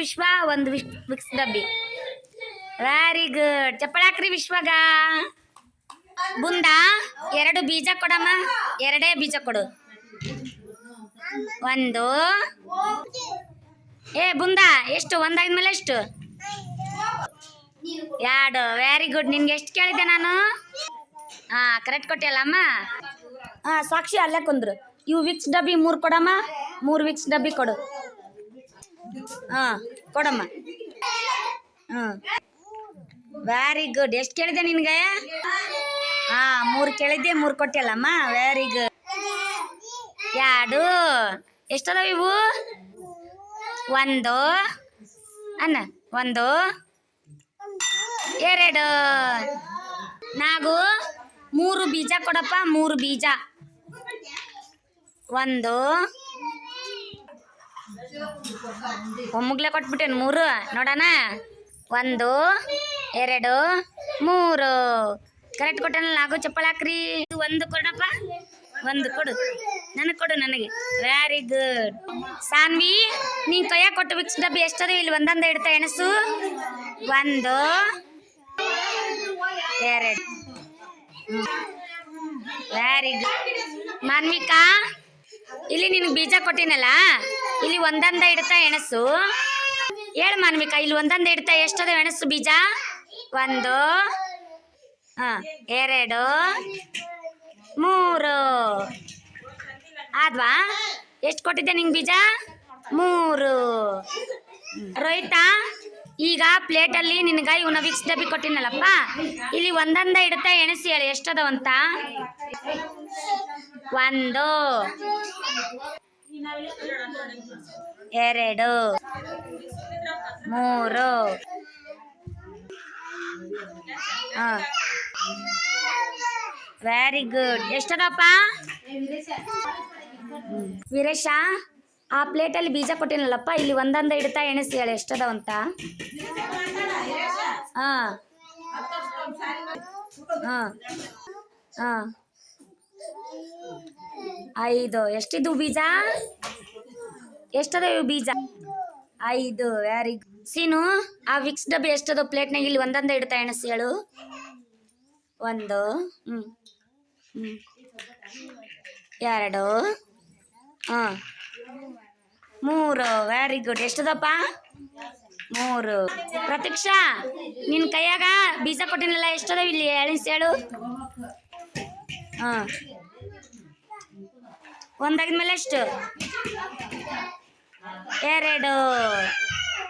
ವಿಶ್ವ ಒಂದು ವಿಶ್ ವಿಕ್ಸ್ ಡಬ್ಬಿ. ವೆರಿ ಗುಡ್ ಚಪ್ಪಳ ಹಾಕ್ರಿ ವಿಶ್ವಗ. ಬುಂದ, ಎರಡು ಬೀಜ ಕೊಡಮ್ಮ. ಎರಡೇ ಬೀಜ ಕೊಡು. ಒಂದು. ಏ, ಬುಂದ, ಎಷ್ಟು? ಒಂದಾದ್ಮೇಲೆ ಎಷ್ಟು? ಎರಡು. ವೆರಿ ಗುಡ್ ನಿನ್ಗೆ ಎಷ್ಟು ಕೇಳಿದ್ದೆ ನಾನು? ಹಾ ಕರೆಕ್ಟ್ ಕೊಟ್ಟಿಯಲ್ಲಮ್ಮ ಹಾ, ಸಾಕ್ಷಿ ಅಲ್ಲೇ ಕುಂದ್ರು. ಇವು ವಿಕ್ಸ್ ಡಬ್ಬಿ ಮೂರು ಕೊಡಮ್ಮ. ಮೂರು ವಿಕ್ಸ್ ಡಬ್ಬಿ ಕೊಡು. ಹಾ, ಕೊಡಮ್ಮ. ಹ್ಞೂ ವೆರಿ ಗುಡ್ ಎಷ್ಟು ಕೇಳಿದೆ ನಿನ್ಗೆ? ಹಾ, ಮೂರು ಕೇಳಿದ್ದೆ, ಮೂರು ಕೊಟ್ಟಿಲ್ಲಮ್ಮ. ವೆರಿ ಗುಡ್ ಎರಡು ಎಷ್ಟದವ ಇವು? ಒಂದು. ಅನ್ನ, ಒಂದು. ಎರಡು. ನಾಗು, ಮೂರು ಬೀಜ ಕೊಡಪ್ಪ, ಮೂರು ಬೀಜ. ಒಂದು. ಒಮ್ಮಗ್ಲೆ ಕೊಟ್ಬಿಟ್ಟೇನು ಮೂರು? ನೋಡೋಣ. ಒಂದು, ಎರಡು, ಮೂರು. ಕರೆಕ್ಟ್ ಕೊಟ್ಟನಲ್ಲ, ನಾಗು ಚಪ್ಪಳ ಹಾಕ್ರಿ. ಒಂದು ಕೊಡಪ್ಪ. ಒಂದು ಕೊಡು. ನನಗೆ ಕೊಡು, ನನಗೆ. ವೆರಿ ಗುಡ್ ಸಾನ್ವಿ, ನೀನು ಕೈಯ ಕೊಟ್ಟು ಬಿಕ್ಸ್ ಡಬ್ಬಿ ಎಷ್ಟದ? ಇಲ್ಲಿ ಒಂದೊಂದು ಇಡ್ತಾ ಎಣಸು. ಒಂದು, ಎರಡು. ವೆರಿ ಗುಡ್ ಮಾನ್ವಿಕಾ, ಇಲ್ಲಿ ನಿನಗೆ ಬೀಜ ಕೊಟ್ಟಿನಲ್ಲ? ಇಲ್ಲಿ ಒಂದೊಂದ ಇಡ್ತಾ ಎಣಸು ಹೇಳ ಮಾನ್ವಿಕಾ, ಇಲ್ಲಿ ಒಂದೊಂದ ಇಡ್ತಾ ಎಷ್ಟದ ಎಣಸು ಬೀಜ? ಒಂದು ಎರಡು, ಮೂರು. ಆದ್ವಾ? ಎಷ್ಟು ಕೊಟ್ಟಿದ್ದೆ ನಿಂಗೆ ಬೀಜ? ಮೂರು. ರೋಹಿತ, ಈಗ ಪ್ಲೇಟಲ್ಲಿ ನಿನಗ ಇವನ ವಿಕ್ಸ್ ಡಬ್ಬಿ ಕೊಟ್ಟಿನಲ್ಲಪ್ಪ ಇಲ್ಲಿ ಒಂದೊಂದ ಇಡ್ತಾ ಎಣಸಿ ಹೇಳಿ, ಎಷ್ಟದವಂತ? ಒಂದು. ಎರಡು, ಮೂರು. Very good ಎಷ್ಟದಪ್ಪ? ವೀರೇಶ, ಆ ಪ್ಲೇಟಲ್ಲಿ ಬೀಜ ಕೊಟ್ಟಿನಲ್ಲಪ್ಪ? ಇಲ್ಲಿ ಒಂದೊಂದ ಇಡ್ತಾ ಎಣಿಸಿ ಹೇಳಿ, ಎಷ್ಟದವಂತ? ಹಾಂ. ಹಾಂ. ಹಾಂ. ಐದು. ಎಷ್ಟಿದು ಬೀಜ? ಎಷ್ಟದ ಇವು ಬೀಜ? ಐದು. ವೆರಿ ಸೀನು, ಆ ವಿಕ್ಸ್ ಡಬ್ಬಿ ಎಷ್ಟದ? ಪ್ಲೇಟ್ನಾಗ ಇಲ್ಲಿ ಒಂದೊಂದೇ ಇಡ್ತಾ ಎಣಸಿ ಹೇಳು ಒಂದು ಹ್ಞೂ ಹ್ಞೂ ಎರಡು, ಹಾಂ, ಮೂರು. ವೆರಿ ಗುಡ್ ಎಷ್ಟದಪ್ಪ? ಮೂರು. ಪ್ರತೀಕ್ಷಾ ನಿನ್ನ ಕೈಯಾಗ ಬೀಜ ಕೊಟ್ಟಿನಲ್ಲ, ಎಷ್ಟದ ಇಲ್ಲಿ ಹೇಳು ಹಾಂ. ಒಂದಾದ್ಮೇಲೆ ಎಷ್ಟು ಎರಡು.